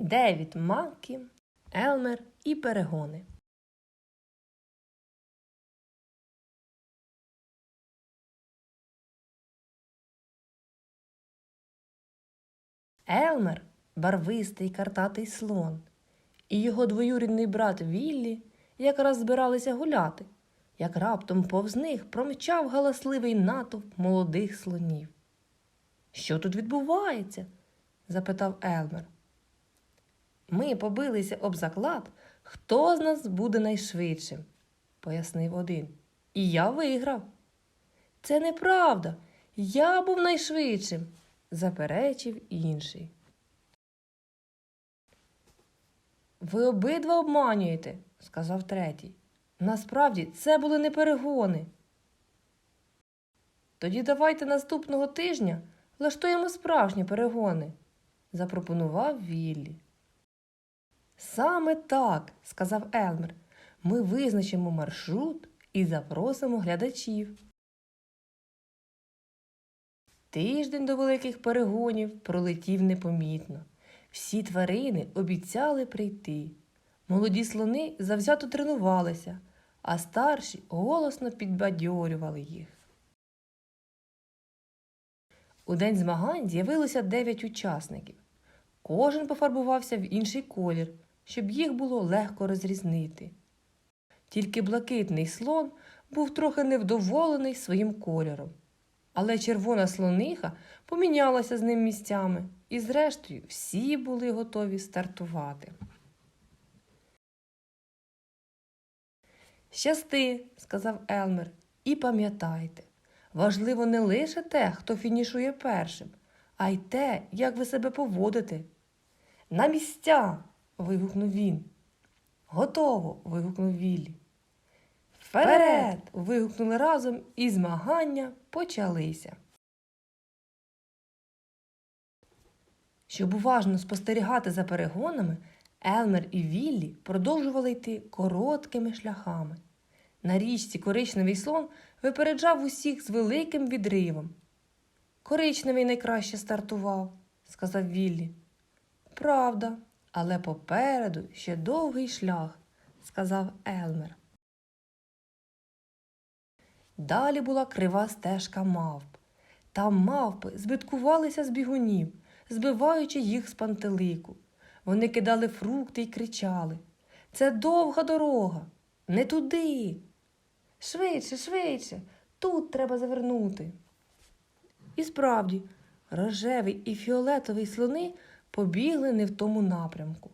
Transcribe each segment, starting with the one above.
Девід Маккі, Елмер і перегони. Елмер барвистий картатий слон, і його двоюрідний брат Віллі якраз збиралися гуляти, як раптом повз них промчав галасливий натовп молодих слонів. Що тут відбувається? запитав Елмер. Ми побилися об заклад, хто з нас буде найшвидшим, пояснив один. І я виграв. Це неправда. Я був найшвидшим, заперечив інший. Ви обидва обманюєте, сказав третій. Насправді це були не перегони. Тоді давайте наступного тижня влаштуємо справжні перегони, запропонував Віллі. Саме так, сказав Елмер. Ми визначимо маршрут і запросимо глядачів. Тиждень до великих перегонів пролетів непомітно. Всі тварини обіцяли прийти. Молоді слони завзято тренувалися, а старші голосно підбадьорювали їх. У день змагань з'явилося дев'ять учасників. Кожен пофарбувався в інший колір, щоб їх було легко розрізнити. Тільки блакитний слон був трохи невдоволений своїм кольором. Але червона слониха помінялася з ним місцями, і, зрештою, всі були готові стартувати. Щасти, сказав Елмер, і пам'ятайте, важливо не лише те, хто фінішує першим, а й те, як ви себе поводите. На місця. Вигукнув він. Готово. вигукнув Віллі. Вперед! вигукнули разом, і змагання почалися. Щоб уважно спостерігати за перегонами, Елмер і Віллі продовжували йти короткими шляхами. На річці коричневий слон випереджав усіх з великим відривом. Коричневий найкраще стартував, сказав Віллі. Правда, але попереду ще довгий шлях, сказав Елмер. Далі була крива стежка мавп. Там мавпи збиткувалися з бігунів, збиваючи їх з пантелику. Вони кидали фрукти й кричали Це довга дорога, не туди. Швидше, швидше, тут треба завернути. І справді, рожевий і фіолетовий слони побігли не в тому напрямку,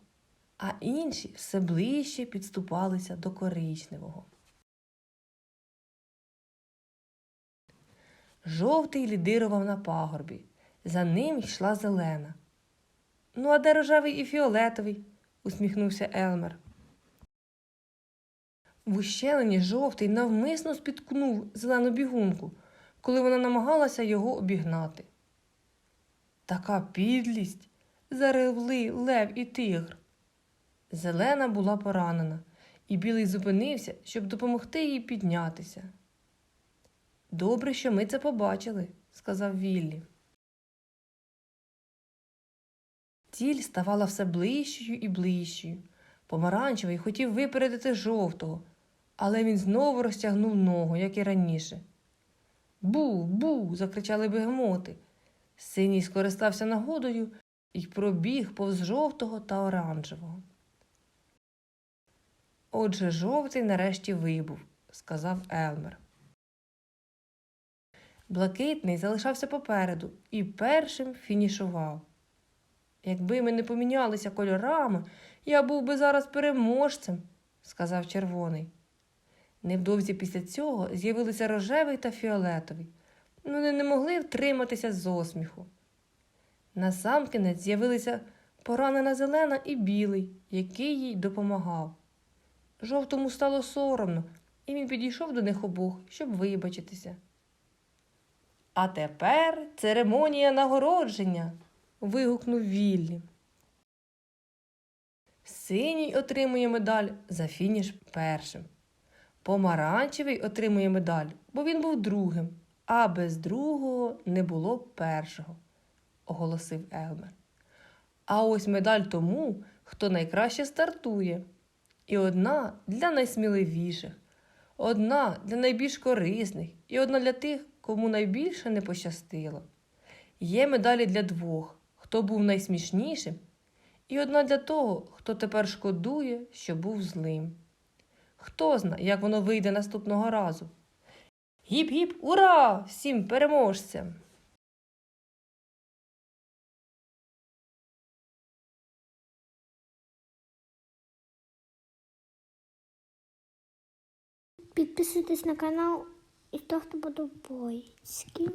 а інші все ближче підступалися до коричневого. Жовтий лідирував на пагорбі, за ним йшла зелена. Ну, а де рожевий і фіолетовий? усміхнувся Елмер. В ущелині жовтий навмисно спіткнув зелену бігунку, коли вона намагалася його обігнати. Така підлість заревли лев і тигр. Зелена була поранена, і білий зупинився, щоб допомогти їй піднятися. Добре, що ми це побачили, сказав Віллі. Ціль ставала все ближчою і ближчою. Помаранчевий хотів випередити жовтого, але він знову розтягнув ногу, як і раніше. Бу, бу. закричали бегемоти. Синій скористався нагодою і пробіг повз жовтого та оранжевого. Отже, жовтий нарешті вибув, сказав Елмер. Блакитний залишався попереду і першим фінішував. Якби ми не помінялися кольорами, я був би зараз переможцем, сказав червоний. Невдовзі після цього з'явилися рожевий та фіолетовий. Вони не могли втриматися з осміху. Насамкінець з'явилися поранена зелена і білий, який їй допомагав. Жовтому стало соромно, і він підійшов до них обох, щоб вибачитися. А тепер церемонія нагородження. вигукнув Віллі. Синій отримує медаль за фініш першим. Помаранчевий отримує медаль, бо він був другим, а без другого не було першого, оголосив Елмер. А ось медаль тому, хто найкраще стартує. І одна для найсміливіших, одна для найбільш корисних, і одна для тих, кому найбільше не пощастило. Є медалі для двох, хто був найсмішнішим, і одна для того, хто тепер шкодує, що був злим. Хто зна, як воно вийде наступного разу. Гіп-гіп, ура! Всім переможцям! Підписуйтесь на канал і ставте подобайки.